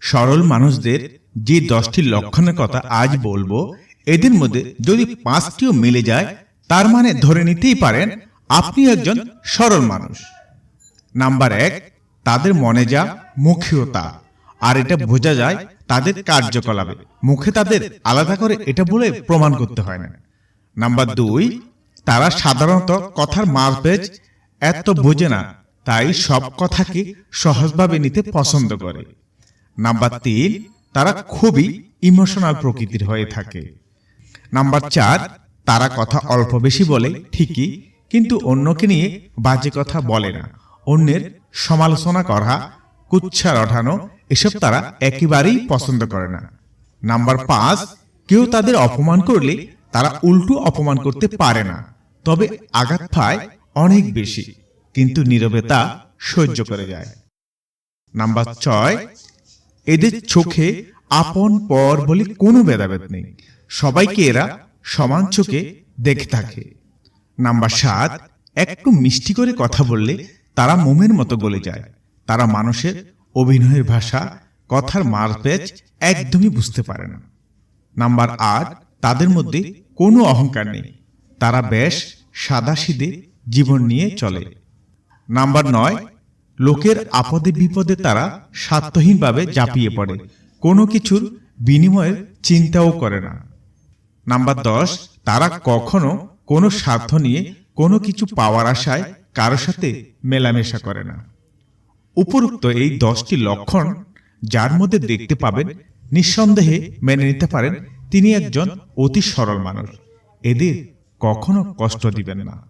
সরল মানুষদের যে দশটি লক্ষণের কথা আজ বলব, এদের মধ্যে যদি পাঁচটিও মিলে যায়, তার মানে ধরে নিতেই পারেন, আপনি একজন সরল মানুষ। নাম্বার এক, তাদের মনে যা মুখেও তা। আর এটা বোঝা যায় তাদের কার্যকলাপে। মুখে তাদের আলাদা করে এটা বলে প্রমাণ করতে হয় না। নাম্বার দুই, তারা সাধারণত কথার মারপেজ এত বোঝে না, তাই সব কথাকে সহজভাবে নিতে পছন্দ করে। নাম্বার তিন, তারা খুবই ইমোশনাল প্রকৃতির হয়ে থাকে। নাম্বার চার, তারা কথা অল্প বেশি বলে, ঠিকই, কিন্তু অন্যকে নিয়ে বাজে কথা বলে না। অন্যের সমালোচনা করা, কুচ্ছা রটানো, এসব তারা একেবারেই পছন্দ করে না। নাম্বার পাঁচ, কেউ তাদের অপমান করলে তারা উল্টো অপমান করতে পারে না। তবে আঘাত পায় অনেক বেশি, কিন্তু নীরবে তা সহ্য করে যায়। নাম্বার ছয় এদের চোখে আপন পর বলে কোনো ভেদাভেদ নেই। সবাইকে এরা সমান চোখে দেখে থাকে। নাম্বার সাত, একটু মিষ্টি করে কথা বললে তারা মোমের মতো গলে যায়। তারা মানুষের অভিনয়ের ভাষা, কথার মারপেচ একদমই বুঝতে পারে না। নাম্বার আট, তাদের মধ্যে কোনো অহংকার নেই। তারা বেশ সাদাসিদে জীবন নিয়ে চলে। নাম্বার নয় লোকের আপদে বিপদে তারা স্বার্থহীনভাবে ঝাঁপিয়ে পড়ে। কোনো কিছুর বিনিময়ের চিন্তাও করে না। নাম্বার দশ তারা কখনো কোনো স্বার্থ নিয়ে কোনো কিছু পাওয়ার আশায় কারও সাথে মেলামেশা করে না। উপরোক্ত এই দশটি লক্ষণ যার মধ্যে দেখতে পাবেন নিঃসন্দেহে মেনে নিতে পারেন তিনি একজন অতি সরল মানুষ। এদের কখনো কষ্ট দিবেন না।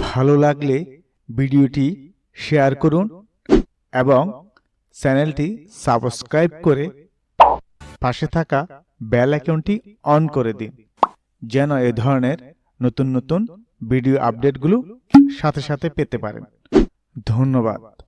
ভালো লাগলে ভিডিওটি শেয়ার করুন এবং চ্যানেলটি সাবস্ক্রাইব করে পাশে থাকা বেল অ্যাকাউন্টটি অন করে দিন, যেন এ ধরনের নতুন নতুন ভিডিও আপডেটগুলো সাথে সাথে পেতে পারেন। ধন্যবাদ।